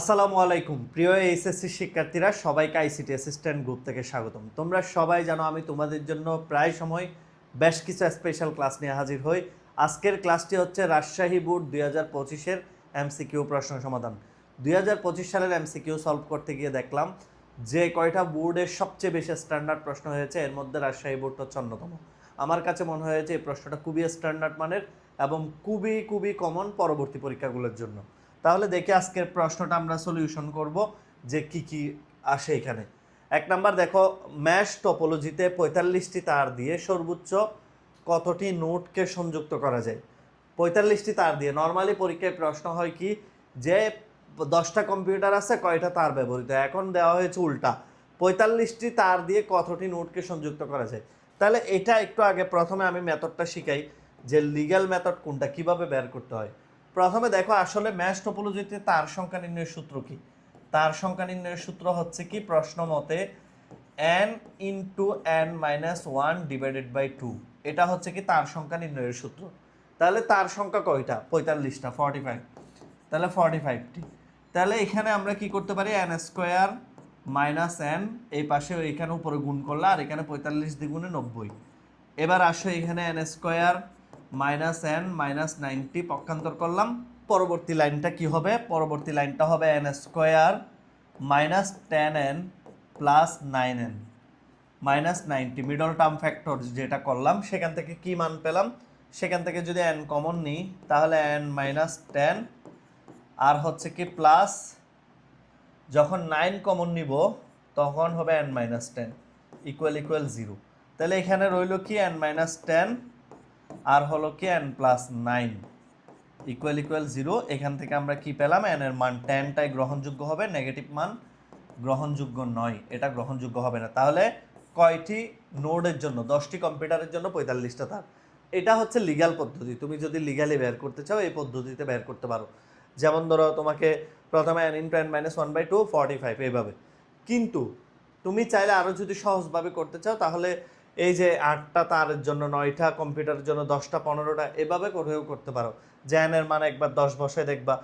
আসসালামু আলাইকুম। প্রিয় এইচএসসি শিক্ষার্থীরা, সবাইকে আইসিটি অ্যাসিস্ট্যান্ট গ্রুপ থেকে স্বাগতম। তোমরা সবাই জানো আমি তোমাদের জন্য প্রায় সময় বেশ কিছু স্পেশাল ক্লাস নিয়ে হাজির হই। আজকের ক্লাসটি হচ্ছে রাজশাহী বোর্ড দুই হাজার পঁচিশের এমসিকিউ প্রশ্ন সমাধান। দুই হাজার পঁচিশ সালের এমসিকিউ সলভ করতে গিয়ে দেখলাম যে কয়টা বোর্ডের সবচেয়ে বেশি স্ট্যান্ডার্ড প্রশ্ন হয়েছে, এর মধ্যে রাজশাহী বোর্ড হচ্ছে অন্যতম। আমার কাছে মনে হয়েছে এই প্রশ্নটা খুবই স্ট্যান্ডার্ড মানের এবং খুবই খুবই কমন পরবর্তী পরীক্ষাগুলোর জন্য। তাহলে দেখে আজকের প্রশ্নটা আমরা সলিউশন করব যে কি কি আসে এখানে। এক নাম্বার, দেখো ম্যাশ টপোলজিতে পঁয়তাল্লিশটি তার দিয়ে সর্বোচ্চ কতটি নোটকে সংযুক্ত করা যায়? পঁয়তাল্লিশটি তার দিয়ে। নর্মালি পরীক্ষায় প্রশ্ন হয় কি, যে দশটা কম্পিউটার আছে, কয়টা তার ব্যবহৃত? এখন দেওয়া হয়েছে উল্টা। পঁয়তাল্লিশটি তার দিয়ে কতটি নোটকে সংযুক্ত করা যায়? তাহলে এটা একটু আগে প্রথমে আমি মেথডটা শিখাই যে লিগ্যাল মেথড কোনটা, কীভাবে বের করতে হয়। প্রথমে দেখো আসলে ম্যাশ টপোলজিতে তার সংখ্যা নির্ণয়ের সূত্র কি? তার সংখ্যা নির্ণয়ের সূত্র হচ্ছে কি? প্রশ্ন মতে n into n minus one divided by two এটা হচ্ছে কি তার সংখ্যা নির্ণয়ের সূত্র। তাহলে তার সংখ্যা কয়টা? পঁয়তাল্লিশটা ফর্টি ফাইভ তাহলে ফর্টি ফাইভটি তাহলে এখানে আমরা কি করতে পারি? এন স্কোয়ার মাইনাস এন এই পাশে এখানে উপরে গুণ করলে, আর এখানে পঁয়তাল্লিশ দ্বিগুণে নব্বই। এবার আসো এখানে n square minus n minus ninety পক্ষান্তর করলাম। পরবর্তী লাইনটা কি হবে? পরবর্তী লাইনটা হবে n square minus ten n plus nine n minus ninety middle term factor যেটা করলাম, সেখান থেকে কি মান পেলাম? সেখান থেকে যদি এন কমন নিই, তাহলে এন মাইনাস টেন আর হচ্ছে কি প্লাস যখন নাইন কমন নিব, তখন হবে n minus ten equal equal zero তাহলে এখানে রইল কি? এন মাইনাস টেন আর হলো কি? N plus nine equal equal zero এখান থেকে আমরা কি পেলাম? এন এর মান টেনটাই গ্রহণযোগ্য হবে নেগেটিভ মান গ্রহণযোগ্য নয়। এটা গ্রহণযোগ্য হবে না। তাহলে কয়টি নোডের জন্য, দশটি কম্পিউটারের জন্য পঁয়তাল্লিশটা তার? এটা হচ্ছে লিগ্যাল পদ্ধতি। তুমি যদি লিগ্যালি বের করতে চাও, এই পদ্ধতিতে বের করতে পারো। যেমন ধরো, তোমাকে প্রথমে n into n minus one by two forty five এইভাবে। কিন্তু তুমি চাইলে আরও যদি সহজভাবে করতে চাও, তাহলে এই যে আটটা তারের জন্য, নয়টা কম্পিউটারের জন্য, দশটা, পনেরোটা, এভাবে করেও করতে পারো। যে এনের মান একবার দশ বসে দেখবা,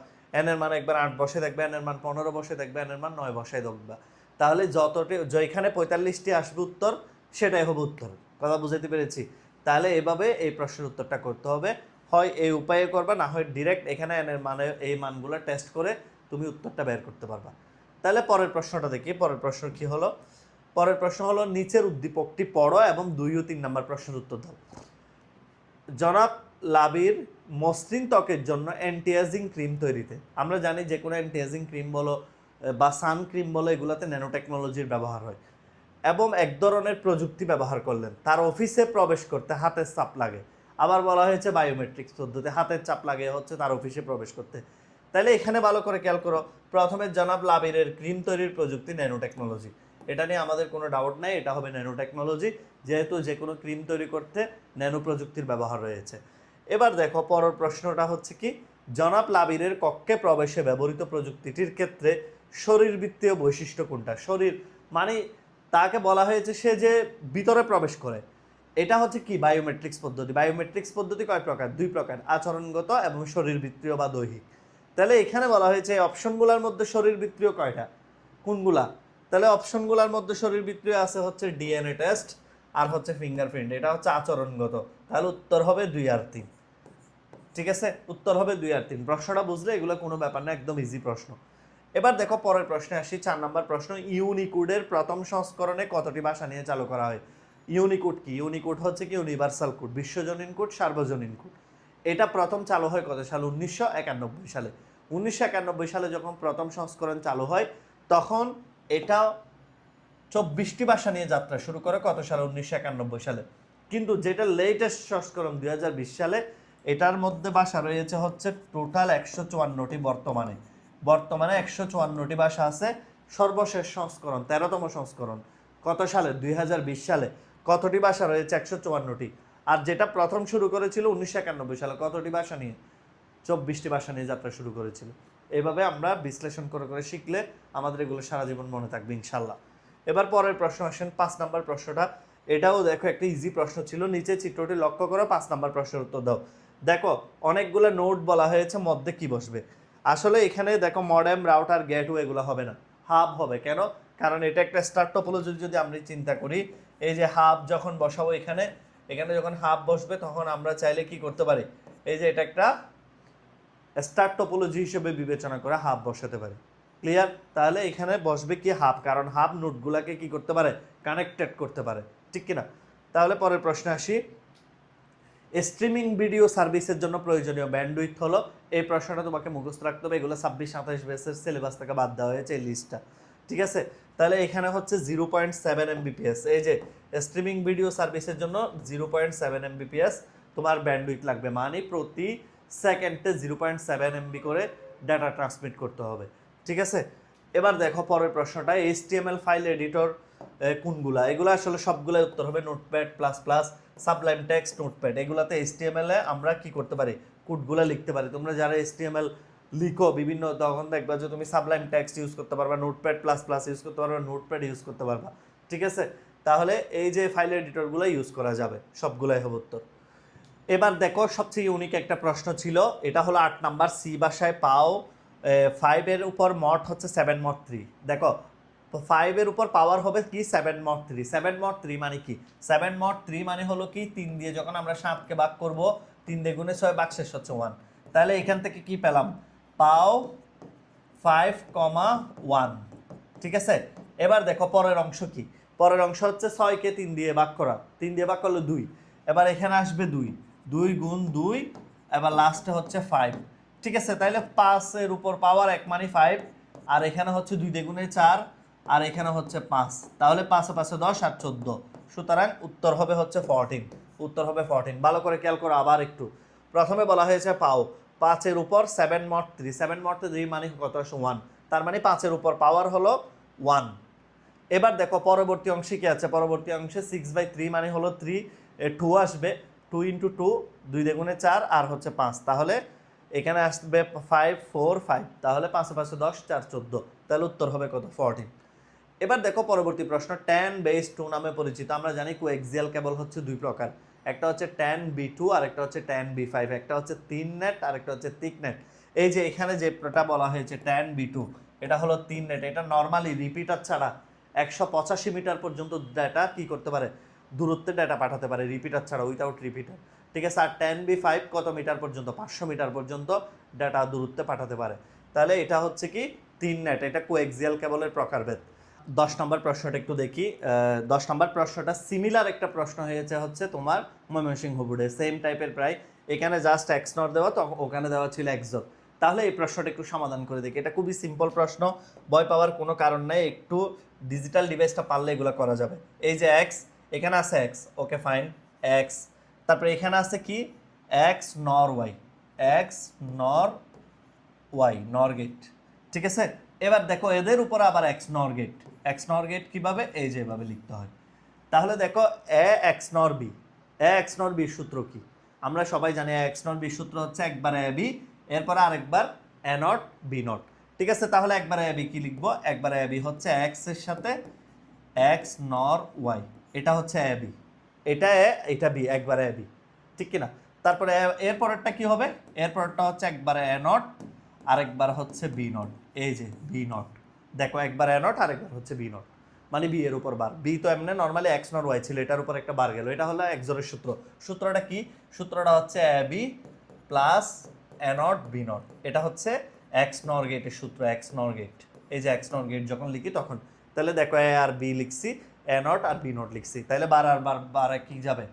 এনের মান একবার আট বসে দেখবে, এনের মান পনেরো বসে দেখবে, এনের মান নয় বসে দেখবা। তাহলে যতটি, যেখানে পঁয়তাল্লিশটি আসবে উত্তর, সেটাই হবে উত্তর। কথা বুঝাতে পেরেছি? তাহলে এভাবে এই প্রশ্নের উত্তরটা করতে হবে। হয় এই উপায়ে করবা, না হয় ডিরেক্ট এখানে এনের মানে এই মানগুলো টেস্ট করে তুমি উত্তরটা বের করতে পারবা। তাহলে পরের প্রশ্নটা দেখি। পরের প্রশ্ন কি হলো? পরের প্রশ্ন হলো, নিচের উদ্দীপকটি পড়ো এবং দুই ও তিন নম্বর প্রশ্নের উত্তর দাও। জনাব লাবির মসৃণ ত্বকের জন্য অ্যান্টিএজিং ক্রিম তৈরিতে। আমরা জানি যে কোনো অ্যান্টিএজিং ক্রিম বলো বা সান ক্রিম বলো, এগুলোতে ন্যানো টেকনোলজির ব্যবহার হয় এবং এক ধরনের প্রযুক্তি ব্যবহার করলেন। তার অফিসে প্রবেশ করতে হাতের চাপ লাগে। আবার বলা হয়েছে বায়োমেট্রিক্স পদ্ধতি হাতের চাপ লাগে, হচ্ছে তার অফিসে প্রবেশ করতে। তাহলে এখানে ভালো করে খেয়াল করো, প্রথমে জনাব লাবিরের ক্রিম তৈরির প্রযুক্তি ন্যানো টেকনোলজি এটা নিয়ে আমাদের কোনো ডাউট নাই, এটা হবে ন্যানো টেকনোলজি যেহেতু যে কোনো ক্রিম তৈরি করতে ন্যানো প্রযুক্তির ব্যবহার রয়েছে। এবার দেখো, পরের প্রশ্নটা হচ্ছে কি, জনাব লাবিরের কক্ষে প্রবেশে ব্যবহৃত প্রযুক্তিটির ক্ষেত্রে শরীরবৃত্তীয় বৈশিষ্ট্য কোনটা? শরীর মানে তাকে বলা হয়েছে সে যে ভিতরে প্রবেশ করে। এটা হচ্ছে কি বায়োমেট্রিক্স পদ্ধতি? বায়োমেট্রিক্স পদ্ধতি কয় প্রকার? দুই প্রকার, আচরণগত এবং শরীরবৃত্তীয় বা দৈহিক। তাহলে এখানে বলা হয়েছে অপশনগুলোর মধ্যে শরীরবৃত্তীয় কয়টা? কোনগুলা? তাহলে অপশনগুলোর মধ্যে শরীর শরীরবৃত্তীয় আছে হচ্ছে ডিএনএ টেস্ট আর হচ্ছে ফিঙ্গারপ্রিন্ট। এটা হচ্ছে আচরণগত। তাহলে উত্তর হবে দুই আর তিন। ঠিক আছে? উত্তর হবে দুই আর তিন। প্রশ্নটা বুঝলে এগুলো কোনো ব্যাপার না, একদম ইজি প্রশ্ন। এবার দেখো পরের প্রশ্নে আসি, চার নম্বর প্রশ্ন, ইউনিকোডের প্রথম সংস্করণে কতটি ভাষা নিয়ে চালু করা হয়? ইউনিকোড কি? ইউনিকোড হচ্ছে কি? ইউনিভার্সাল কোড বিশ্বজনীন কোড সার্বজনীন কোড এটা প্রথম চালু হয় কত সাল? উনিশশো একানব্বই সালে। উনিশশো একানব্বই সালে যখন প্রথম সংস্করণ চালু হয়, তখন এটা চব্বিশটি ভাষা নিয়ে যাত্রা শুরু করে কত সালে? উনিশশো একানব্বই সালে। কিন্তু যেটা লেটেস্ট সংস্করণ দুই হাজার বিশ সালে, এটার মধ্যে ভাষা রয়েছে হচ্ছে টোটাল একশো চুয়ান্নটি বর্তমানে। বর্তমানে একশো চুয়ান্নটি ভাষা আছে, সর্বশেষ সংস্করণ, তেরোতম সংস্করণ। কত সালে? দুই হাজার বিশ সালে। কতটি ভাষা রয়েছে? একশো চুয়ান্নটি। আর যেটা প্রথম শুরু করেছিল উনিশশো একানব্বই সালে, কতটি ভাষা নিয়ে? চব্বিশটি ভাষা নিয়ে যাত্রা শুরু করেছিল। এভাবে আমরা বিশ্লেষণ করে করে শিখলে আমাদের এগুলো সারা জীবন মনে থাকবে ইনশাল্লাহ এবার পরের প্রশ্ন আসেন, পাঁচ নাম্বার প্রশ্নটা। এটাও দেখো, একটা ইজি প্রশ্ন ছিল, নিচে চিত্রটি লক্ষ্য করো পাঁচ নাম্বার প্রশ্নের উত্তর দাও। দেখো, অনেকগুলো নোট বলা হয়েছে, মধ্যে কি বসবে? আসলে এখানে দেখো মডেম রাউটার গেটওয়ে এগুলো হবে না। হাব হবে, কেন? কারণ এটা একটা স্টার টপোলজি যদি আমরা চিন্তা করি, এই যে হাব যখন বসাবো এখানে এখানে যখন হাব বসবে তখন আমরা চাইলে কি করতে পারি? এই যে এটা একটা স্টার টপোলজি হিসেবে বিবেচনা করে হাফ বসাতে পারি। ক্লিয়ার? তাহলে এখানে বসবে কি হাফ? কারণ হাফ নোটগুলাকে কি করতে পারে? কানেক্টেড করতে পারে। ঠিক কিনা? তাহলে পরের প্রশ্নে আসি। স্ট্রিমিং ভিডিও সার্ভিসের জন্য প্রয়োজনীয় ব্যান্ডউইথ হলো। এই প্রশ্নটা তোমাকে মুখস্থ রাখতে হবে। এগুলো ছাব্বিশ, সাতাশ বেসের সিলেবাস থেকে বাদ দেওয়া হয়েছে এই লিস্টটা ঠিক আছে? তাহলে এখানে হচ্ছে জিরো পয়েন্ট সেভেন এমবিপিএস এই যে স্ট্রিমিং ভিডিও সার্ভিসের জন্য জিরো পয়েন্ট সেভেন এমবিপিএস তোমার ব্যান্ডউইথ লাগবে। মানে প্রতি সেকেন্ডে জিরো পয়েন্ট সেভেন এমবি করে ডাটা ট্রান্সমিট করতে হবে, ঠিক আছে? এবার দেখো পরের প্রশ্নটা এইচটিএমএল ফাইল এডিটর কোনগুলা? এগুলো আসলে সবগুলো উত্তর হবে Notepad plus plus Sublime Text Notepad এগুলাতে এইচটিএমএল এ আমরা কি করতে পারি? কোডগুলো লিখতে পারি। তোমরা যারা এইচটিএমএল লিখো, বিভিন্ন তখন দেখবা যে তুমি সাবলাইম টেক্সট ইউজ করতে পারবা নোটপ্যাড প্লাস প্লাস ইউজ করতে পারবা নোটপ্যাড ইউজ করতে পারবা, ঠিক আছে? তাহলে এই যে ফাইল এডিটরগুলো ইউজ করা যাবে, সবগুলাই হবে উত্তর। এবার দেখো, সবচেয়ে ইউনিক একটা প্রশ্ন ছিল, এটা হলো আট নাম্বার, সি বাসায় পাও ফাইভের উপর মট হচ্ছে সেভেন মট থ্রি দেখো ফাইভের উপর পাওয়ার হবে কি? Seven mod three seven mod three মানে কি? সেভেন মট থ্রি মানে হলো কি? তিন দিয়ে যখন আমরা সাতকে ভাগ করব, তিন দিয়ে গুণে ছয়, ভাগ শেষ হচ্ছে ওয়ান তাহলে এখান থেকে কি পেলাম? পাও ফাইভ কমা ওয়ান ঠিক আছে? এবার দেখো, পরের অংশ কি? পরের অংশ হচ্ছে ছয়কে তিন দিয়ে ভাগ করা। তিন দিয়ে ভাগ করল দুই। এবার এখানে আসবে দুই। দুই গুণ দুই, এবার লাস্টে হচ্ছে ফাইভ ঠিক আছে, তাইলে পাঁচের উপর পাওয়ার এক মানে ফাইভ আর এখানে হচ্ছে দুই দ্বিগুণে চার, আর এখানে হচ্ছে পাঁচ। তাহলে পাঁচে পাঁচে দশ আর চোদ্দ। সুতরাং উত্তর হবে হচ্ছে ফরটিন উত্তর হবে ফরটিন ভালো করে খেয়াল করো আবার একটু। প্রথমে বলা হয়েছে পাও। পাঁচের উপর seven mod three seven mod three মানে কত? ওয়ান তার মানে পাঁচের উপর পাওয়ার হলো ওয়ান এবার দেখো পরবর্তী অংশে কি আছে? পরবর্তী অংশে সিক্স বাই থ্রি মানে হলো থ্রি টু আসবে। টু ইন্টু টু দুই দ্বিগুণে চার, আর হচ্ছে পাঁচ। তাহলে এখানে আসবে ফাইভ ফোর ফাইভ তাহলে পাঁচে পাঁচে দশ, চার, চোদ্দ। তাহলে উত্তর হবে কত? ফোরটিন এবার দেখো পরবর্তী প্রশ্ন ট্যান বেস টু নামে পরিচিত। আমরা জানি কু কোএক্সিয়াল কেবল হচ্ছে দুই প্রকার। একটা হচ্ছে ট্যান বি টু আর একটা হচ্ছে ট্যান বি ফাইভ একটা হচ্ছে তিন নেট আর একটা হচ্ছে তিক নেট এই যে এখানে যেটা বলা হয়েছে ট্যান বি টু এটা হলো তিন নেট এটা নর্মালি রিপিটার ছাড়া একশো পঁচাশি মিটার পর্যন্ত ডাটা কি করতে পারে? দূরত্বে ডাটা পাঠাতে পারে রিপিটার ছাড়া উইথাউট রিপিটার ঠিক আছে, আর টেন বি ফাইভ কত মিটার পর্যন্ত? পাঁচশো মিটার পর্যন্ত ডাটা দূরত্বে পাঠাতে পারে। তাহলে এটা হচ্ছে কি? তিন নেট এটা কোএক্সিয়াল কেবলের প্রকারভেদ। দশ নম্বর প্রশ্নটা একটু দেখি। দশ নম্বর প্রশ্নটা সিমিলার একটা প্রশ্ন হয়েছে হচ্ছে তোমার ময়মনসিংহ বোর্ডে সেম টাইপের প্রায়। এখানে জাস্ট এক্স নট দেওয়া, তো ওখানে দেওয়া ছিল এক্সো তাহলে এই প্রশ্নটা একটু সমাধান করে দেখি। এটা খুবই সিম্পল প্রশ্ন, ভয় পাওয়ার কোনো কারণ নেই, একটু ডিজিটাল ডিভাইসটা পারলে এগুলো করা যাবে। এই যে এক্স এখানে আছে এক্স ওকে ফাইন এক্স তারপরে এখানে আছে কি? X nor Y X nor Y nor gate ঠিক আছে? এবার দেখো এদের উপর আবার এক্স নর গেট এক্স নর গেট কীভাবে? এই যে এভাবে লিখতে হয়। তাহলে দেখো A X nor B A X nor B সূত্র কি? আমরা সবাই জানি এক্স নর বি সূত্র হচ্ছে একবার এ বি এরপর আরেকবার এ নট বি নট, ঠিক আছে? তাহলে একবার এ বি কি লিখব? একবার এ বি হচ্ছে এক্সের সাথে এক্স নর ওয়াই এটা হচ্ছে এ বি এটা এ এটা বি একবার এ বি ঠিক কিনা? তারপরে এর পরেরটা কি হবে? এর পরেরটা হচ্ছে একবার এ নট আরেকবার হচ্ছে বি নট এই যে বি নট দেখো, একবার এ নট আরেকবার হচ্ছে বি নট মানে বি এর উপর বার। বি তো এমনি নর্মালি এক্স নট ওয়াই ছিল, এটার উপর একটা বার গেল। এটা হলো একজনের সূত্র। সূত্রটা কি? সূত্রটা হচ্ছে A B plus A not B not এটা হচ্ছে এক্স নর গেটের সূত্র এক্স নর গেট এই যে এক্স নর গেট যখন লিখি তখন। তাহলে দেখো এ আর বি লিখছি। এ নট আর বি নট লিখছি। তাহলে বার আর বার বার কি যাবে?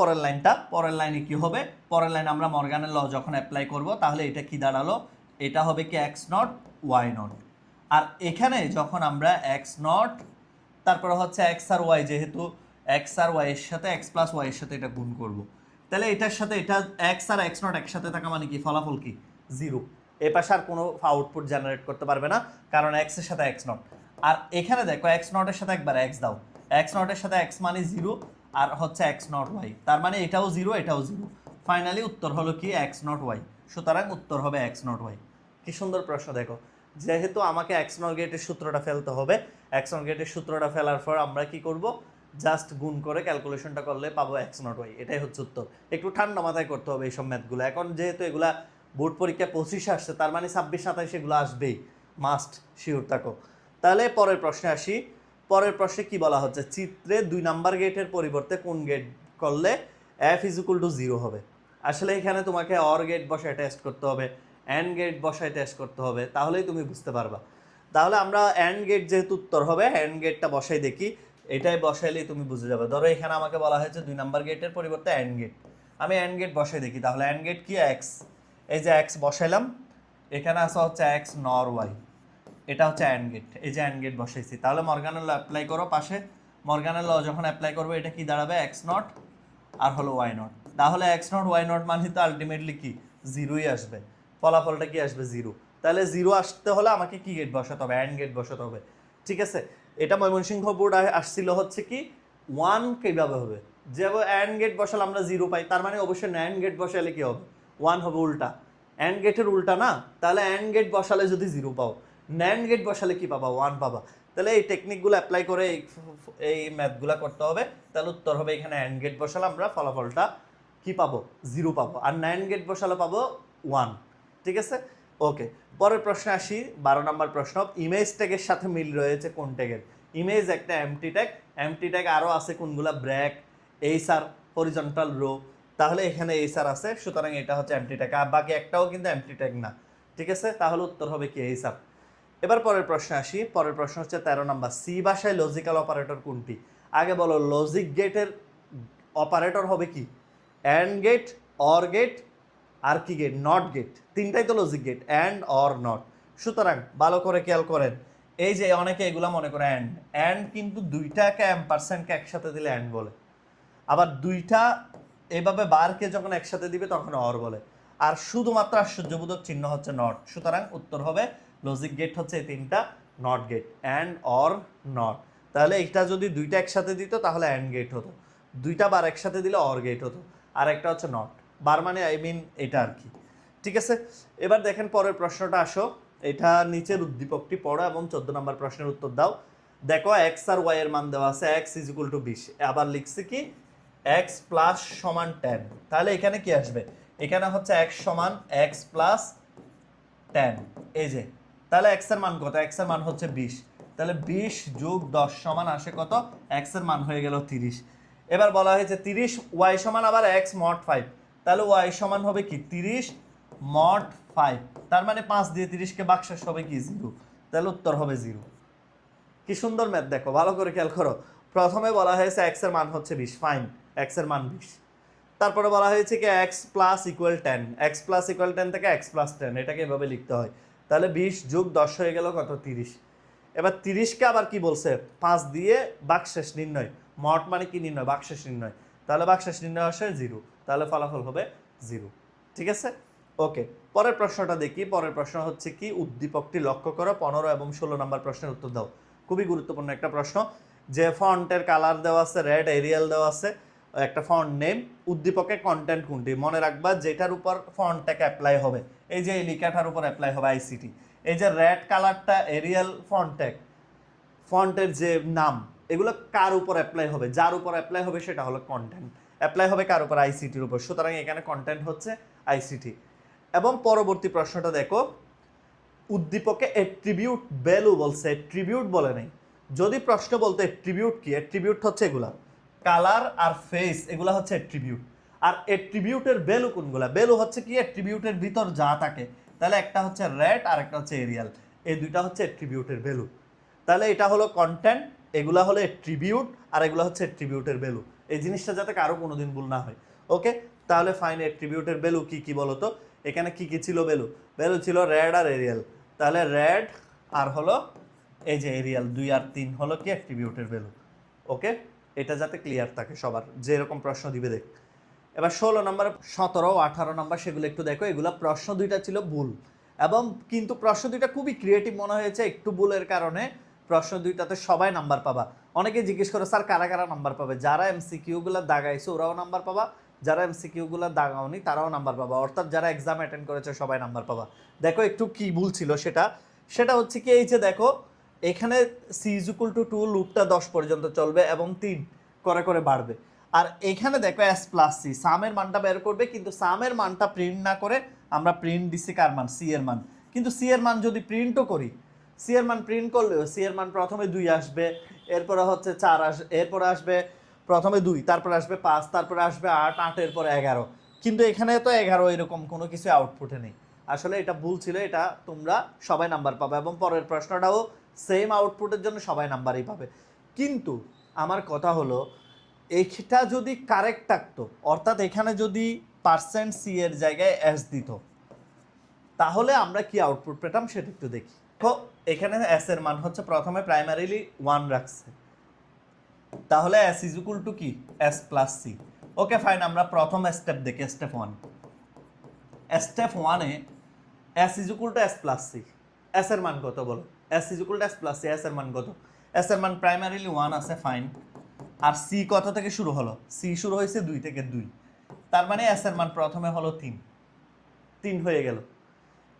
পরের লাইনটা? পরের লাইনে কি হবে? পরের লাইন আমরা মর্গানের ল যখন অ্যাপ্লাই করব, তাহলে এটা কি দাঁড়াল? এটা হবে কি এক্স নট ওয়াই নট। আর এখানে যখন আমরা এক্স নট, তারপরে হচ্ছে এক্স আর ওয়াই যেহেতু এক্স আর ওয়াই এর সাথে এক্স প্লাস ওয়াই এর সাথে এটা গুণ করব। তাহলে এটার সাথে এটা এক্স আর এক্স নট একসাথে থাকা মানে কি? ফলাফল কি? জিরো। এ পাশে আর কোনো আউটপুট জেনারেট করতে পারবে না, কারণ এক্সের সাথে এক্স নট। আর এখানে দেখো এক্স নটের সাথে একবার এক্স দাও। এক্স নটের সাথে এক্স মানে জিরো আর হচ্ছে এক্স নট ওয়াই। তার মানে এটাও জিরো এটাও জিরো। ফাইনালি উত্তর হলো কি? X not Y. সুতরাং উত্তর হবে এক্স নট ওয়াই। কি সুন্দর প্রশ্ন দেখো। যেহেতু আমাকে এক্স নট গেটের সূত্রটা ফেলতে হবে, এক্স নট গেটের সূত্রটা ফেলার পর আমরা কি করব? জাস্ট গুণ করে ক্যালকুলেশনটা করলে পাবো এক্স নট ওয়াই। এটাই হচ্ছে উত্তর। একটু ঠান্ডা মাথায় করতে হবে এইসব ম্যাথগুলো এখন যেহেতু এগুলা বোর্ড পরীক্ষা পঁচিশে আসছে, তার মানে ছাব্বিশ, সাতাশ এগুলো আসবেই। মাস্ট শিওর থাকো। তাহলে পরের প্রশ্নে আসি। পরের প্রশ্নে কি বলা হচ্ছে? চিত্রে দুই নাম্বার গেটের পরিবর্তে কোন গেট করলে F is equal to zero হবে? আসলে এখানে তোমাকে অর গেট বসায় টেস্ট করতে হবে অ্যান্ড গেট বসায় টেস্ট করতে হবে, তাহলেই তুমি বুঝতে পারবা। তাহলে আমরা অ্যান্ড গেট যেহেতু উত্তর হবে অ্যান্ড গেটটা বসাই দেখি। এটাই বসাইলেই তুমি বুঝে যাবে। ধরো এখানে আমাকে বলা হয়েছে দুই নাম্বার গেটের পরিবর্তে অ্যান্ড গেট। আমি অ্যান্ড গেট বসাই দেখি, তাহলে অ্যান্ড গেট কি? এক্স এই যে এক্স বসাইলাম, এখানে আসা হচ্ছে এক্স নর ওয়াই এটা হচ্ছে অ্যান্ড গেট এই যে অ্যান্ড গেট বসাইছি। তাহলে মর্গানের ল অ্যাপ্লাই করো পাশে। মর্গানের ল যখন অ্যাপ্লাই করবে, এটা কি দাঁড়াবে? এক্স নট আর হলো ওয়াই নট তাহলে এক্স নট ওয়াই নট মানে তো আলটিমেটলি কি? জিরোই আসবে। ফলাফলটা কি আসবে? জিরো তাহলে জিরো আসতে হলে আমাকে কি গেট বসাতে হবে? অ্যান্ড গেট বসাতে হবে। ঠিক আছে? এটা ময়মনসিংহ বোর্ড আসছিল হচ্ছে কি ওয়ান কীভাবে হবে? যে অ্যান্ড গেট বসালে আমরা জিরো পাই, তার মানে অবশ্যই ন্যান্ড গেট বসালে কি হবে? ওয়ান হবে উল্টা। অ্যান্ড গেটের উল্টা না? তাহলে অ্যান্ড গেট বসালে যদি জিরো পাও ন্যান্ড গেট বসালে কি পাবা? ওয়ান পাবা। তাহলে এই টেকনিকগুলো অ্যাপ্লাই করে এই এই ম্যাথগুলো করতে হবে। তাহলে উত্তর হবে এখানে অ্যান্ড গেট বসালে আমরা ফলাফলটা কি পাবো? জিরো পাবো। আর নাইন গেট বসালে পাবো ওয়ান ঠিক আছে? ওকে পরের প্রশ্নে আসি। বারো নম্বর প্রশ্ন। ইমেজ ট্যাগের সাথে মিল রয়েছে কোন ট্যাগের ইমেজ একটা এমটি ট্যাগ এমটি ট্যাগ আরও আছে কোনগুলা? ব্র্যাক এইসার হরিজন্টাল রো তাহলে এখানে এইসার আছে। সুতরাং এটা হচ্ছে এমটি ট্যাগ আর বাকি একটাও কিন্তু এমটি ট্যাগ না। ঠিক আছে? তাহলে উত্তর হবে কি এইসার এবার পরের প্রশ্নে আসি। পরের প্রশ্ন হচ্ছে তেরো নাম্বার, সি ভাষায় লজিক্যাল অপারেটর কোনটি? আগে বলো লজিক গেটের অপারেটর হবে কি? অ্যান্ড গেট অর গেট আর কি গেট নট গেট তিনটাই তো logic gate and or not সুতরাং ভালো করে খেয়াল করেন, এই যে অনেকে এগুলা মনে করে অ্যান্ড অ্যান্ড কিন্তু দুইটাকে পার্সেন্টকে একসাথে দিলে অ্যান্ড বলে। আবার দুইটা এভাবে বারকে যখন একসাথে দিবে তখন অর বলে। আর শুধুমাত্র আশ্চর্যবোধক চিহ্ন হচ্ছে নট সুতরাং উত্তর হবে লজিক গেট হচ্ছে তিনটা not gate and or not তাহলে এটা যদি দুইটা একসাথে দিত, তাহলে অ্যান্ড গেট হতো। দুইটা বার একসাথে দিলে অর গেট হতো। আর একটা হচ্ছে নট বার মানে আই মিন এটা আর কি। ঠিক আছে? এবার দেখেন পরের প্রশ্নটা আসো। এটা নিচের উদ্দীপকটি পড়ো এবং চোদ্দ নম্বর প্রশ্নের উত্তর দাও। দেখো এক্স আর ওয়াই এর মান দেওয়া আছে এক্স ইজ টু বিশ। আবার লিখছি কি? এক্স প্লাস সমান টেন তাহলে এখানে কি আসবে? এখানে হচ্ছে এক্স সমান এক্স প্লাস টেন এই যে তাহলে এক্সের মান কত? এক্সের মান হচ্ছে বিশ। তাহলে বিশ যোগ দশ সমান আসে কত? এক্সের মান হয়ে গেল তিরিশ। এবার বলা হয়েছে তিরিশ ওয়াই সমান আবার এক্স মড ফাইভ তাহলে ওয়াই সমান হবে কি? তিরিশ মড ফাইভ তার মানে পাঁচ দিয়ে তিরিশকে বাক্সাস হবে কি? জিরো তাহলে উত্তর হবে জিরো কি সুন্দর ম্যাথ দেখো, ভালো করে খেয়াল করো। প্রথমে বলা হয়েছে এক্সের মান হচ্ছে বিশ ফাইন এক্সের মান বিশ। তারপরে বলা হয়েছে কি x plus equal ten x plus equal ten থেকে এক্স প্লাস টেন এটাকে এভাবে লিখতে হয়। তাহলে বিশ যোগ দশ হয়ে গেল কত? তিরিশ। এবার তিরিশকে আবার কি বলছে? পাঁচ দিয়ে বাকশেষ নির্ণয়। মট মানে কি নির্ণয়? বাকশেষ নির্ণয়। তাহলে বাকশেষ নির্ণয় আসে জিরো। তাহলে ফলাফল হবে জিরো। ঠিক আছে? ওকে। পরের প্রশ্নটা দেখি। পরের প্রশ্ন হচ্ছে কি? উদ্দীপকটি লক্ষ্য করো। পনেরো এবং ষোলো নম্বর প্রশ্নের উত্তর দাও। খুবই গুরুত্বপূর্ণ একটা প্রশ্ন। যে ফন্টের কালার দেওয়া আছে, রেড এরিয়াল দেওয়া আছে একটা ফন্ট নেম উদ্দীপকের কন্টেন্ট কোনটি? মনে রাখবা যেটার উপর ফন্টটাকে অ্যাপ্লাই হবে। এই যে এই উপর অ্যাপ্লাই হবে আইসিটি এই যে রেড কালারটা এরিয়াল ফন্টেক ফন্টের যে নাম, এগুলো কার উপর অ্যাপ্লাই হবে? যার উপর অ্যাপ্লাই হবে সেটা হলো কন্টেন্ট অ্যাপ্লাই হবে কার উপর? আইসিটির উপর। সুতরাং এখানে কন্টেন্ট হচ্ছে আইসিটি এবং পরবর্তী প্রশ্নটা দেখো, উদ্দীপকে এট্রিবিউট ভ্যালু বলছে। এট্রিবিউট বলে নাই। যদি প্রশ্ন বলতে এট্রিবিউট কি? এট্রিবিউট হচ্ছে এগুলা। কালার আর ফেস এগুলো হচ্ছে এট্রিবিউট আর এট্রিবিউটের ভ্যালু কোনগুলা? ভ্যালু হচ্ছে কি? এট্রিবিউটের ভিতর যা থাকে। তাহলে একটা হচ্ছে রেড আর একটা হচ্ছে এরিয়াল এই দুইটা হচ্ছে এট্রিবিউটের ভ্যালু তাহলে এটা হলো কন্টেন্ট এগুলা হলো এট্রিবিউট আর এগুলো হচ্ছে এট্রিবিউটের ভ্যালু এই জিনিসটা যাতে কারও কোনোদিন ভুল না হয়। ওকে তাহলে ফাইন এট্রিবিউটের ভ্যালু কি কি বলো তো? এখানে কি কি ছিল ভ্যালু ভ্যালু ছিল রেড আর এরিয়াল তাহলে রেড আর হলো এই যে এরিয়াল দুই আর তিন হলো কি? অ্যাট্রিবিউটের ভ্যালু ওকে এটা যাতে ক্লিয়ার থাকে সবার যে এরকম প্রশ্ন দিবে দেখ। এবার ষোলো নম্বর সতেরো আঠারো নম্বর সেগুলো একটু দেখো, এগুলো প্রশ্ন দুইটা ছিল ভুল। এবং কিন্তু প্রশ্ন দুইটা খুবই ক্রিয়েটিভ মনে হয়েছে একটু ভুলের কারণে, প্রশ্ন দুইটাতে সবাই নাম্বার পাবা। অনেকে জিজ্ঞেস করে, স্যার, কারা কারা নাম্বার পাবে? যারা এমসিকিউগুলো দাগাইছে, ওরাও নাম্বার পাবা। যারা এমসিকিউগুলো দাগাওনি, তারাও নাম্বার পাবা। অর্থাৎ যারা এক্সাম অ্যাটেন্ড করেছে, সবাই নাম্বার পাবা। দেখো একটু কি ভুল ছিল সেটা। সেটা হচ্ছে কি, এই যে দেখো এখানে সি ইকুয়াল টু টু লুপটা দশ পর্যন্ত চলবে এবং তিন করে করে বাড়বে। আর এখানে দেখো এস প্লাস সি সামের মানটা বের করবে, কিন্তু সামের মানটা প্রিন্ট না করে আমরা প্রিন্ট দিছি কার মান? সি এর মান। কিন্তু সি এর মান যদি প্রিন্টও করি সি এর মান প্রিন্ট করলেও সি এর মান প্রথমে দুই আসবে, এরপরে হচ্ছে চার আস, এরপরে আসবে প্রথমে দুই, তারপরে আসবে পাঁচ, তারপরে আসবে আট আটের পরে এগারো। কিন্তু এখানে তো এগারো এরকম কোনো কিছু আউটপুটে নেই। আসলে এটা ভুল ছিল, এটা তোমরা সবাই নাম্বার পাবে এবং পরের প্রশ্নটাও সেম আউটপুটের জন্য সবাই নাম্বারই পাবে। কিন্তু আমার কথা হলো, এইটা যদি কারেক্ট থাকতো, অর্থাৎ এখানে যদি পার্সেন্ট সি এর জায়গায় এস দিত, তাহলে আমরা কি আউটপুট পেতাম সেটা একটু দেখি। তো এখানে এস এর মান হচ্ছে প্রথমে প্রাইমারিলি ওয়ান রাখছে। তাহলে এস ইজ ইকুয়াল টু কি? S plus C okay fine আমরা প্রথম স্টেপ দেখি স্টেপ ওয়ান স্টেপ ওয়ানে S is equal to S plus C S এর মান কত বলো? S is equal to S plus S এর মান কত? এস এর মান প্রাইমারিলি ওয়ান আছে ফাইন আর সি কত থেকে শুরু হলো? সি শুরু হয়েছে দুই থেকে দুই। তার মানে এস এর মান প্রথমে হলো তিন। তিন হয়ে গেল।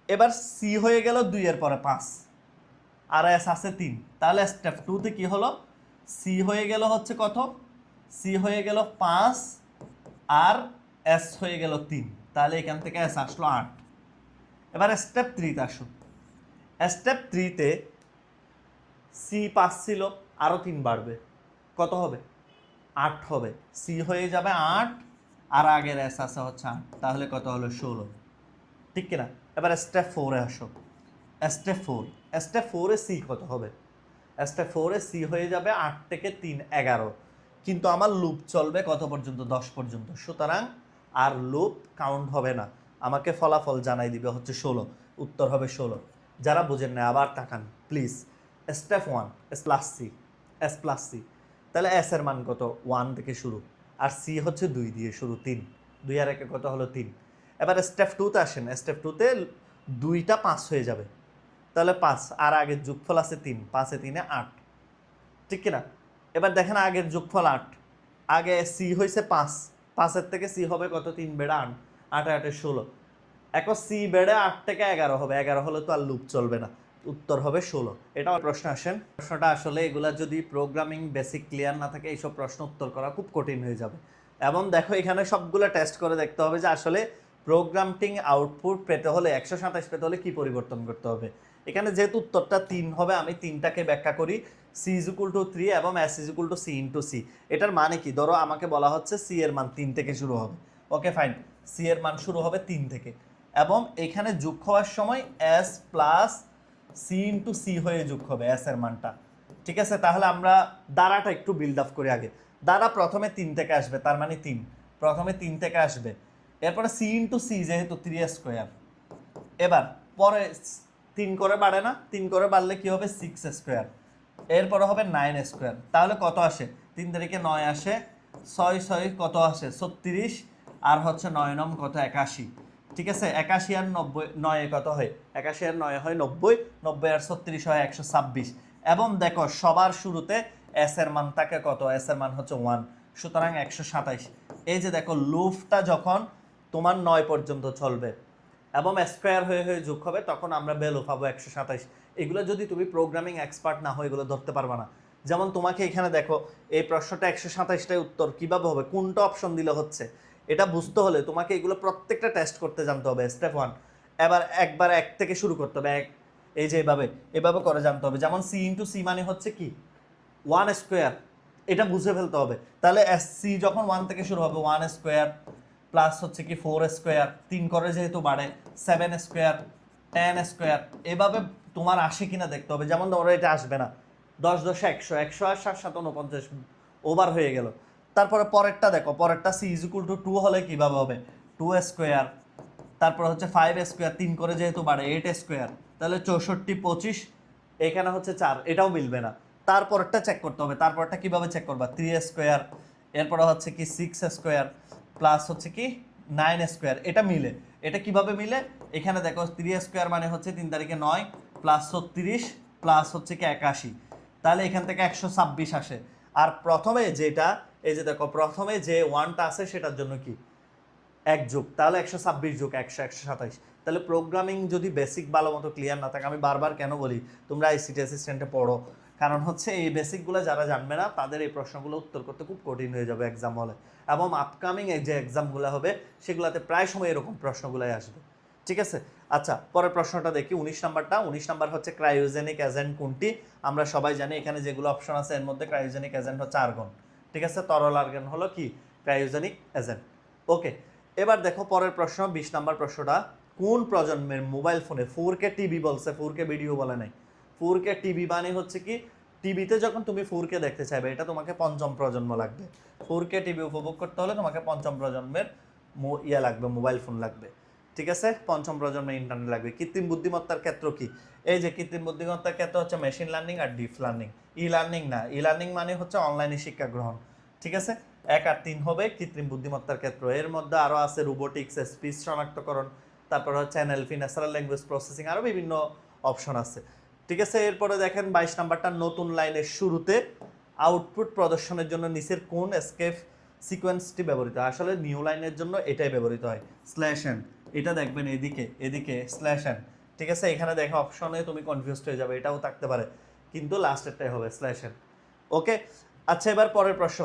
এবার সি হয়ে গেল দুইয়ের পরে পাঁচ। আর এস আছে তিন। তাহলে স্টেপ টুতে কি হলো? সি হয়ে গেল হচ্ছে কত? সি হয়ে গেল পাঁচ। আর এস হয়ে গেল তিন। তাহলে এখান থেকে এস আসলো আট। এবার স্টেপ থ্রিতে আসুন। স্টেপ থ্রিতে সি পাঁচ ছিল আরও তিন বাড়বে। কত হবে? আট হবে। সি হয়ে যাবে আট, আর আগের এস আছে হচ্ছে আট। তাহলে কত হলো? ষোলো। ঠিক কিনা? এবার স্টেপ ফোরে আসো। স্টেপ ফোর স্টেপ ফোরে সি কত হবে? স্টেপ ফোরে সি হয়ে যাবে আট থেকে তিন, এগারো। কিন্তু আমার লুপ চলবে কত পর্যন্ত? দশ পর্যন্ত। সুতরাং আর লুপ কাউন্ট হবে না। আমাকে ফলাফল জানাই দিবে হচ্ছে ষোলো। উত্তর হবে ষোলো। যারা বোঝেন না, আবার তাকান please step one S plus C S plus C তাহলে এস এর মান কত? ওয়ান থেকে শুরু। আর সি হচ্ছে দুই দিয়ে শুরু, তিন। দুই আর একে কত হলো? তিন। এবার স্টেপ টুতে আসেন। স্টেপ টুতে দুইটা পাঁচ হয়ে যাবে। তাহলে পাঁচ, আর আগের যোগফল আছে তিন। পাঁচে তিনে আট। ঠিক কিনা? এবার দেখেন আগের যোগফল আট। আগে সি হয়েছে পাঁচ। পাঁচের থেকে সি হবে কত? তিন বেড়া আট। আটে আটে ষোলো। এখন সি বেড়ে আট থেকে এগারো হবে। এগারো হলে তো আর লুপ চলবে না। উত্তর হবে ষোলো। এটা আমার প্রশ্ন আসেন। প্রশ্নটা আসলে এগুলা যদি প্রোগ্রামিং বেসিক ক্লিয়ার না থাকে, এইসব প্রশ্ন উত্তর করা খুব কঠিন হয়ে যাবে। এবং দেখো, এখানে সবগুলো টেস্ট করে দেখতে হবে যে আসলে প্রোগ্রামটিং আউটপুট পেতে হলে, একশো সাতাশ পেতে হলে কী পরিবর্তন করতে হবে। এখানে যেহেতু উত্তরটা তিন হবে, আমি তিনটাকে ব্যাখ্যা করি। C is equal to three এবং S is equal to C into C এটার মানে কি? ধরো, আমাকে বলা হচ্ছে সি এর মান তিন থেকে শুরু হবে। ওকে ফাইন সি এর মান শুরু হবে তিন থেকে। এবং এখানে যোগ হওয়ার সময় S plus C into C হয়ে যোগ হবে এস এর মানটা। ঠিক আছে? তাহলে আমরা দ্বারাটা একটু বিল্ড আপ করি আগে। দ্বারা প্রথমে তিন থেকে আসবে, তার মানে তিন। প্রথমে তিন থেকে আসবে। এরপরে সি ইন্টু সি যেহেতু থ্রি স্কোয়ার এবার পরে তিন করে বাড়ে না? তিন করে বাড়লে কি হবে? সিক্স স্কোয়ার এরপরে হবে নাইন স্কোয়ার তাহলে কত আসে? তিন তারিখে নয় আসে। ছয় ছয় কত আসে? ছত্রিশ। আর হচ্ছে নয় নম কত? একাশি। ঠিক আছে? একাশি আর নব্বই, নয় কত হয়? একাশি আর নয় হয় নব্বই নব্বই আর ছত্রিশ হয় একশো ছাব্বিশ। এবং দেখো, সবার শুরুতে এস এর মান থাকে কত? এস এর মান হচ্ছে ওয়ান সুতরাং একশো সাতাইশ। এই যে দেখো লুফটা যখন তোমার নয় পর্যন্ত চলবে এবং স্কোয়ার হয়ে হয়ে যোগ হবে, তখন আমরা ভ্যালু পাবো একশো সাতাইশ। এগুলো যদি তুমি প্রোগ্রামিং এক্সপার্ট না হয় এগুলো ধরতে পারবে না। যেমন তোমাকে এখানে দেখো, এই প্রশ্নটা একশো সাতাইশটাই উত্তর কীভাবে হবে? কোনটা অপশন দিলে হচ্ছে? এটা বুঝতে হলে তোমাকে এগুলো প্রত্যেকটা টেস্ট করতে জানতে হবে স্টেপ ওয়ান এবার একবার এক থেকে শুরু করতে হবে, এক, এই যে এভাবে এভাবে করে জানতে হবে। যেমন সি ইন্টু সি মানে হচ্ছে কি? ওয়ান স্কোয়ার এটা বুঝে ফেলতে হবে। তাহলে এস সি যখন ওয়ান থেকে শুরু হবে ওয়ান স্কোয়ার প্লাস হচ্ছে কি ফোর স্কোয়ার তিন করে যেহেতু বাড়ে সেভেন স্কোয়ার টেন স্কোয়ার এভাবে তোমার আসে কিনা দেখতে হবে। যেমন ধরো এটা আসবে না। দশ দশে একশো একশো আর সাত সাত উনপঞ্চাশ ওভার হয়ে গেল। তারপরে পরেরটা দেখো, পরেরটা C is equal to two হলে কীভাবে হবে? টু স্কোয়ার তারপর হচ্ছে ফাইভ স্কোয়ার তিন করে যেহেতু বাড়ে এইট স্কোয়ার তাহলে চৌষট্টি পঁচিশ, এখানে হচ্ছে চার, এটাও মিলবে না। তারপরটা চেক করতে হবে তারপরটা কীভাবে চেক করবা? থ্রি স্কোয়ার এরপরে হচ্ছে কি সিক্স স্কোয়ার প্লাস হচ্ছে কি নাইন স্কোয়ার এটা মিলে। এটা কীভাবে মিলে? এখানে দেখো থ্রি স্কোয়ার মানে হচ্ছে তিন তারিখে নয় প্লাস ছত্রিশ প্লাস হচ্ছে কি একাশি। তাহলে এখান থেকে একশো ছাব্বিশ আসে। আর প্রথমে যেটা এই যে দেখো, প্রথমে যে ওয়ানটা আছে সেটার জন্য কি? এক যুগ, তাহলে একশো ছাব্বিশ যুগ একশো একশো সাতাইশ। তাহলে প্রোগ্রামিং যদি বেসিক ভালো মতো ক্লিয়ার না থাকে, আমি বারবার কেন বলি, তোমরা আইসিটি অ্যাসিস্ট্যান্টে পড়ো। কারণ হচ্ছে এই বেসিকগুলো যারা জানবে না, তাদের এই প্রশ্নগুলো উত্তর করতে খুব কঠিন হয়ে যাবে এক্সাম হলে এবং আপকামিং যে এক্সামগুলো হবে, সেগুলোতে প্রায় সময় এরকম প্রশ্নগুলোই আসবে। ঠিক আছে? আচ্ছা পরের প্রশ্নটা দেখি, উনিশ নাম্বারটা। উনিশ নাম্বার হচ্ছে ক্রায়োজেনিক এজেন্ট কোনটি? আমরা সবাই জানি এখানে যেগুলো অপশন আছে, এর মধ্যে ক্রায়োজেনিক এজেন্ট হচ্ছে আর্গন ঠিক আছে? তরল আর্গন হলো কি? Cryogenic agent. ওকে, এবার দেখো পরের প্রশ্ন, বিশ নাম্বার প্রশ্নটা। কোন প্রজন্মের mobile phone four K TV বলছে? ফোর কে ভিডিও বলে নাই। ফোর কে টিভি মানে হচ্ছে কি? টিভিতে যখন তুমি ফোর কে দেখতে চাইবে, এটা তোমাকে পঞ্চম প্রজন্ম লাগবে। ফোর কে টিভি উপভোগ করতে হলে তোমাকে পঞ্চম প্রজন্মের ইয়া লাগবে, মোবাইল ফোন লাগবে। ঠিক আছে? পঞ্চম প্রজন্মের ইন্টারনেট লাগবে। কৃত্রিম বুদ্ধিমত্তার ক্ষেত্র কি? এই যে কৃত্রিম বুদ্ধিমত্তার ক্ষেত্র হচ্ছে মেশিন লার্নিং আর ডিপ লার্নিং ই লার্নিং না। ই লার্নিং মানে হচ্ছে অনলাইনে শিক্ষা গ্রহণ। ঠিক আছে? এক আর তিন হবে কৃত্রিম বুদ্ধিমত্তার ক্ষেত্র। এর মধ্যে আরও আছে রোবোটিক্স স্পিচ শনাক্তকরণ, তারপর হচ্ছে এনএলপি ন্যাচারাল ল্যাঙ্গুয়েজ প্রসেসিং আরও বিভিন্ন অপশন আছে। ঠিক আছে? এরপরে দেখেন বাইশ নাম্বারটা, নতুন লাইনের শুরুতে আউটপুট প্রদর্শনের জন্য নিচের কোন স্কেপ সিকোয়েন্সটি ব্যবহৃত হয়? আসলে নিউ লাইনের জন্য এটাই ব্যবহৃত হয়। স্ল্যাশ এন এটা দেখবেন এদিকে এদিকে স্ল্যাশ ঠিক আছে? এখানে দেখা অপশনে তুমি কনফিউজড হয়ে যাবে, এটাও থাকতে পারে। কিন্তু লাস্টেরটাই হবে স্ল্যাশ ওকে আচ্ছা এবার পরের প্রশ্ন।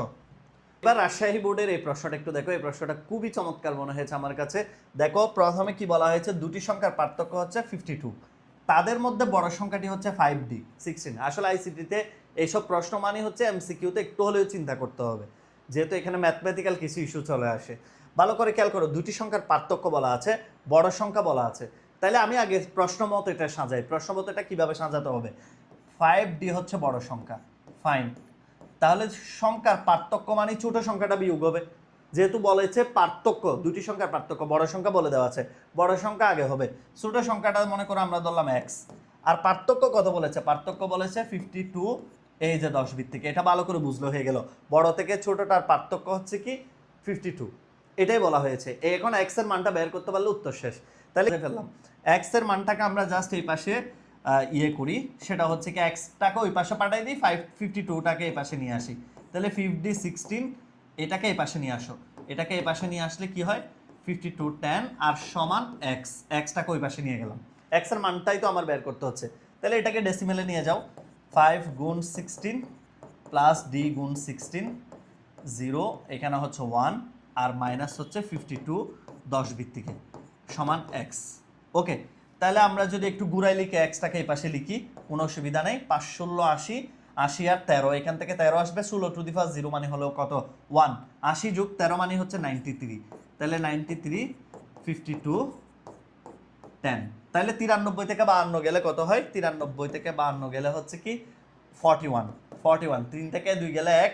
এবার রাজশাহী বোর্ডের এই প্রশ্নটা একটু দেখো, এই প্রশ্নটা খুবই চমৎকার মনে হয়েছে আমার কাছে। দেখো, প্রথমে কি বলা হয়েছে? দুটি সংখ্যার পার্থক্য হচ্ছে ফিফটি টু তাদের মধ্যে বড় সংখ্যাটি হচ্ছে ফাইভ ডি সিক্সটিন আসলে আইসিটিতে এইসব প্রশ্ন মানে হচ্ছে এমসিকিউতে একটু হলেও চিন্তা করতে হবে। যেহেতু এখানে ম্যাথমেটিক্যাল কিছু ইস্যু চলে আসে। ভালো করে খেয়াল করো দুটি সংখ্যার পার্থক্য বলা আছে, বড় সংখ্যা বলা আছে। তাহলে আমি আগে প্রশ্ন মতো এটা সাজাই। প্রশ্ন মতো এটা কীভাবে সাজাতে হবে? ফাইভ ডি হচ্ছে বড় সংখ্যা। ফাইন তাহলে সংখ্যার পার্থক্য মানে ছোট সংখ্যাটা বিয়োগ হবে। যেহেতু বলেছে পার্থক্য দুটি সংখ্যার পার্থক্য, বড় সংখ্যা বলে দেওয়া আছে। বড় সংখ্যা আগে হবে। ছোট সংখ্যাটা মনে করো আমরা ধরলাম এক্স আর পার্থক্য কত বলেছে? পার্থক্য বলেছে ফিফটি টু এই যে দশ ভিত্তিক। এটা ভালো করে বুঝলো হয়ে গেল। বড় থেকে ছোটটার পার্থক্য হচ্ছে কি? ফিফটি টু এটাই বলা হয়েছে। এখন এক্সের মানটা বের করতে পারলে উত্তর শেষ। তাহলে ফেললাম। এক্সের মানটাকে আমরা জাস্ট এই পাশে ইয়ে করি। সেটা হচ্ছে কি এক্সটাকে ওই পাশে পাঠাই দিই ফাইভ ফিফটি টুটাকে এই পাশে নিয়ে আসি। তাহলে ফিফটি সিক্সটিন এটাকে এই পাশে নিয়ে আসো। এটাকে এই পাশে নিয়ে আসলে কি হয়? ফিফটি টু টেন আর সমান এক্স এক্সটাকে ওই পাশে নিয়ে গেলাম। এক্সের মানটাই তো আমার বের করতে হচ্ছে। তাহলে এটাকে ডেসিমেলে নিয়ে যাও। ফাইভ গুণ সিক্সটিন প্লাস ডি গুণ সিক্সটিন জিরো এখানে হচ্ছে ওয়ান আর মাইনাস হচ্ছে ফিফটি টু দশ ভিত্তিকে সমান এক্স ওকে তাহলে আমরা যদি একটু গুড়াই লিখে এক্সটাকে এই পাশে লিখি, কোনো অসুবিধা নেই পাঁচ ষোলো আশি আশি আর তেরো, এখান থেকে তেরো আসবে, ষোলো টু দি ফার্স্ট জিরো মানে হলো কত? ওয়ান আশি যুগ তেরো মানে হচ্ছে নাইনটি থ্রি তাহলে ninety three fifty two ten তাহলে তিরানব্বই থেকে বাহান্ন গেলে কত হয়? তিরানব্বই থেকে বাহান্ন গেলে হচ্ছে কি? ফর্টি ওয়ান ফর্টি ওয়ান তিন থেকে দুই গেলে এক,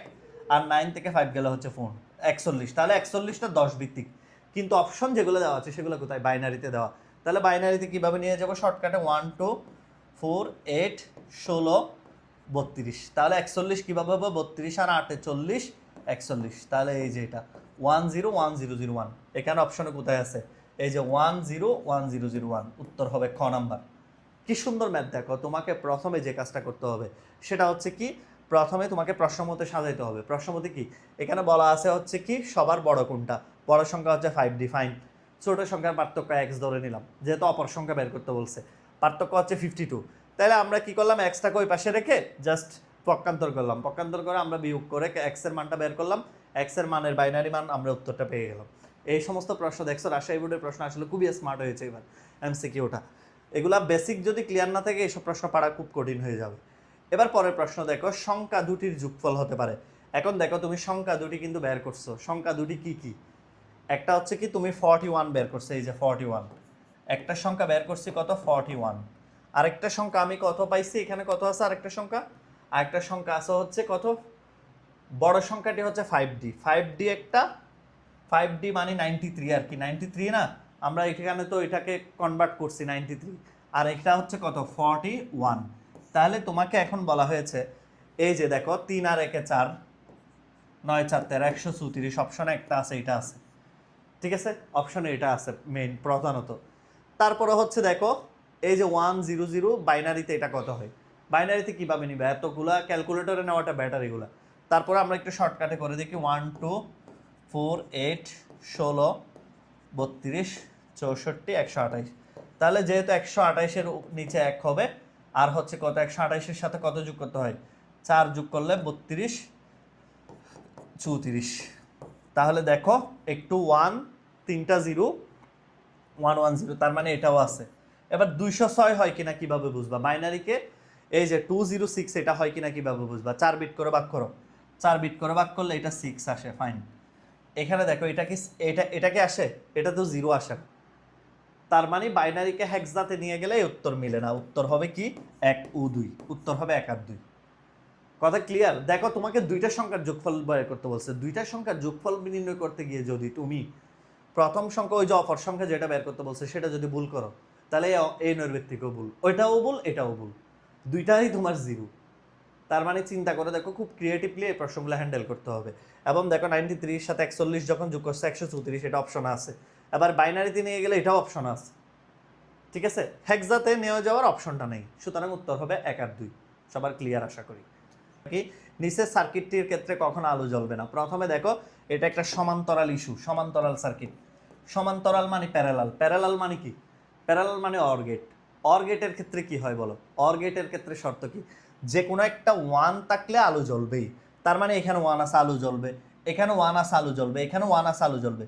আর নাইন থেকে ফাইভ গেলে হচ্ছে ফোন একচল্লিশ। তাহলে একচল্লিশটা দশ ভিত্তিক। কিন্তু অপশন যেগুলো দেওয়া আছে, সেগুলো কোথায়? বাইনারিতে দেওয়া। তাহলে বাইনারিতে কীভাবে নিয়ে যাব? শর্টকাটে ওয়ান টু ফোর এইট ষোলো, বত্রিশ। তাহলে একচল্লিশ কীভাবে হবে? বত্রিশ আর আটে চল্লিশ, একচল্লিশ। তাহলে এই যে এটা one zero one zero zero one এখানে অপশনে কোথায় আছে? এই যে one zero one zero zero one উত্তর হবে খ নাম্বার। কি সুন্দর ম্যাথ দেখো। তোমাকে প্রথমে যে কাজটা করতে হবে, সেটা হচ্ছে কি? প্রথমে তোমাকে প্রশ্ন মতে সাজাইতে হবে। প্রশ্ন মতে কি? এখানে বলা আছে হচ্ছে কি, সবার বড় কোনটা? বড় সংখ্যা হচ্ছে ফাইভ ডি ফাইন ছোট সংখ্যার পার্থক্য এক্স ধরে নিলাম, যেহেতু অপর সংখ্যা বের করতে বলছে। পার্থক্য হচ্ছে ফিফটি টু তাহলে আমরা কি করলাম এক্সটাকে ওই পাশে রেখে জাস্ট পক্ষান্তর করলাম। পক্ষান্তর করে আমরা বিয়োগ করে এক্সের মানটা বের করলাম। এক্সের মানের বাইনারি মান আমরা উত্তরটা পেয়ে গেলাম। এই সমস্ত প্রশ্ন দেখছ, রাজশাহী বোর্ডের প্রশ্ন আসলে খুবই স্মার্ট হয়েছে এবার এমসিকিউটা এগুলা বেসিক যদি ক্লিয়ার না থাকে এইসব প্রশ্ন পাড়া খুব কঠিন হয়ে যাবে। এবার পরের প্রশ্ন দেখো, সংখ্যা দুটির যোগফল হতে পারে। এখন দেখো, তুমি সংখ্যা দুটি কিন্তু বের করছ। সংখ্যা দুটি কি কি? একটা হচ্ছে কি, তুমি ফর্টি ওয়ান বের করছ, এই যে ফর্টি ওয়ান একটা সংখ্যা বের করছি কত? ফর্টি ওয়ান আরেকটা সংখ্যা আমি কত পাইছি? এখানে কত আছে আরেকটা সংখ্যা? আরেকটা সংখ্যা আছে হচ্ছে কত? বড় সংখ্যাটি হচ্ছে ফাইভ ডি ফাইভ ডি একটা ফাইভ ডি মানে নাইনটি থ্রি আর কি। নাইনটি থ্রি না? আমরা এখানে তো এটাকে কনভার্ট করছি নাইনটি থ্রি আর এটা হচ্ছে কত? ফর্টি ওয়ান তাহলে তোমাকে এখন বলা হয়েছে, এই যে দেখো, তিন আর একে চার, নয় চার তেরো, একশো চৌত্রিশ অপশনে একটা আছে, এটা আছে। ঠিক আছে? অপশনে এটা আছে মেইন প্রধানত। তারপরে হচ্ছে দেখো, এই যে ওয়ান জিরো জিরো বাইনারিতে এটা কত হয়? বাইনারিতে কীভাবে নিবে? এতগুলা ক্যালকুলেটরে নেওয়াটা ব্যাটার এগুলা। তারপরে আমরা একটু শর্টকাটে করে দেখি ওয়ান টু ফোর এইট ষোলো, বত্রিশ, চৌষট্টি, একশো আঠাইশ। তাহলে যেহেতু একশো আঠাইশের নিচে এক হবে আর হচ্ছে কত? একশো আঠাইশের সাথে কত যোগ করতে হয়? চার যোগ করলে বত্রিশ, চৌত্রিশ। তাহলে দেখো, একটু ওয়ান তিনটা জিরো ওয়ান ওয়ান জিরো তার মানে এটাও আছে। এবার দুইশো ছয় হয় কিনা কীভাবে বুঝবা? বাইনারিকে এই যে টু জিরো সিক্স এটা হয় কিনা কীভাবে বুঝবা? চার বিট করে বাক করো। চার বিট করে বাক করলে এটা সিক্স আসে ফাইন এখানে দেখো, এটা কি, এটা এটা কি আসে? এটা তো জিরো আসে না। তার মানে বাইনারিকে হ্যাক্সাতে নিয়ে গেলে উত্তর মিলে না। উত্তর হবে কি? এক ও দুই। উত্তর হবে এক আর দুই। কথা ক্লিয়ার দেখো, তোমাকে দুইটা সংখ্যার যোগফল বের করতে বলছে। দুইটা সংখ্যার যোগফল নির্ণয় করতে গিয়ে যদি তুমি প্রথম সংখ্যা, ওই যে অপর সংখ্যা যেটা বের করতে বলছে, সেটা যদি ভুল করো, তাহলে এই- এই নৈর্ব্যক্তিকও ভুল। ওইটাও ভুল, এটাও ভুল। দুইটাই তোমার জিরো তার মানে চিন্তা করে দেখো, খুব ক্রিয়েটিভলি এই প্রশ্নগুলো হ্যান্ডেল করতে হবে। এবং দেখো নাইনটি থ্রির সাথে একচল্লিশ যখন যোগ করছে, একশো চৌত্রিশ, এটা অপশন আছে। এবার বাইনারিতে নিয়ে গেলে এটাও অপশন আছে। ঠিক আছে? হেক্সাতে নিয়ে যাওয়ার অপশনটা নেই। সুতরাং উত্তর হবে এক আর দুই। সবার ক্লিয়ার আশা করি। কি নিচের সার্কিটটির ক্ষেত্রে কখন আলো জ্বলবে না। প্রথমে দেখো, এটা একটা সমান্তরাল ইস্যু সমান্তরাল সার্কিট সমান্তরাল মানে প্যারালাল প্যারালাল মানে কি? প্যারালাল মানে অর গেট অর গেটের ক্ষেত্রে কি হয় বলো? অর গেটের ক্ষেত্রে শর্ত কি? যে কোনো একটা ওয়ান থাকলে আলো জ্বলবেই। তার মানে এখানে ওয়ান আছে, আলো জ্বলবে। এখানে ওয়ান আছে, আলো জ্বলবে। এখানে ওয়ান আছে, আলো জ্বলবে।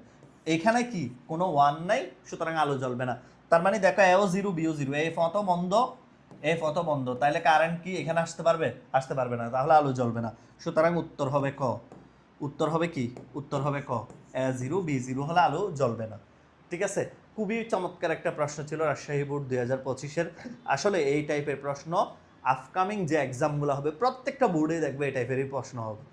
এখানে কি? কোনো ওয়ান নাই, সুতরাং আলো জ্বলবে না। তার মানে দেখো এও জিরো বিও জিরো এ ফত বন্ধ এ ফত বন্ধ তাহলে কারেন্ট কি এখানে আসতে পারবে? আসতে পারবে না, তাহলে আলো জ্বলবে না। সুতরাং উত্তর হবে ক? উত্তর হবে কি? উত্তর হবে ক। এ জিরো বি জিরো হলে আলো জ্বলবে না। ঠিক আছে? খুবই চমৎকার একটা প্রশ্ন ছিল রাজশাহী বোর্ড দুই হাজার পঁচিশের। আসলে এই টাইপের প্রশ্ন আপকামিং যে এক্সামগুলো হবে, প্রত্যেকটা বোর্ডে দেখবে এই টাইপেরই প্রশ্ন হবে।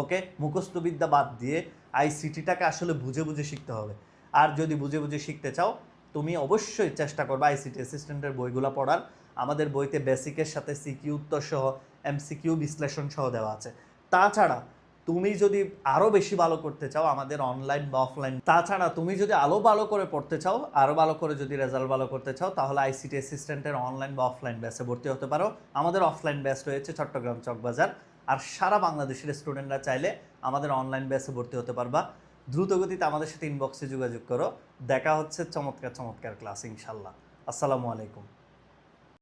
ওকে মুখস্থবিদ্যা বাদ দিয়ে আইসিটিটাকে আসলে বুঝে বুঝে শিখতে হবে। আর যদি বুঝে বুঝে শিখতে চাও, তুমি অবশ্যই চেষ্টা করবে আইসিটি অ্যাসিস্ট্যান্টের বইগুলো পড়ার। আমাদের বইতে বেসিকের সাথে সিকিউ উত্তর সহ এমসিকিউ বিশ্লেষণ সহ দেওয়া আছে। তাছাড়া তুমি যদি আরও বেশি ভালো করতে চাও, আমাদের অনলাইন বা অফলাইন তাছাড়া তুমি যদি আরও ভালো করে পড়তে চাও আরও ভালো করে যদি রেজাল্ট ভালো করতে চাও, তাহলে আইসিটি অ্যাসিস্ট্যান্টের অনলাইন বা অফলাইন ব্যাচে ভর্তি হতে পারো। আমাদের অফলাইন ব্যাচ রয়েছে চট্টগ্রাম চকবাজার। আর সারা বাংলাদেশের স্টুডেন্টরা চাইলে আমাদের অনলাইন ব্যাচে ভর্তি হতে পারবা। দ্রুতগতিতে আমাদের সাথে ইনবক্সে যোগাযোগ করো। দেখা হচ্ছে চমৎকার চমৎকার ক্লাস ইনশাল্লাহ। আসসালামু আলাইকুম।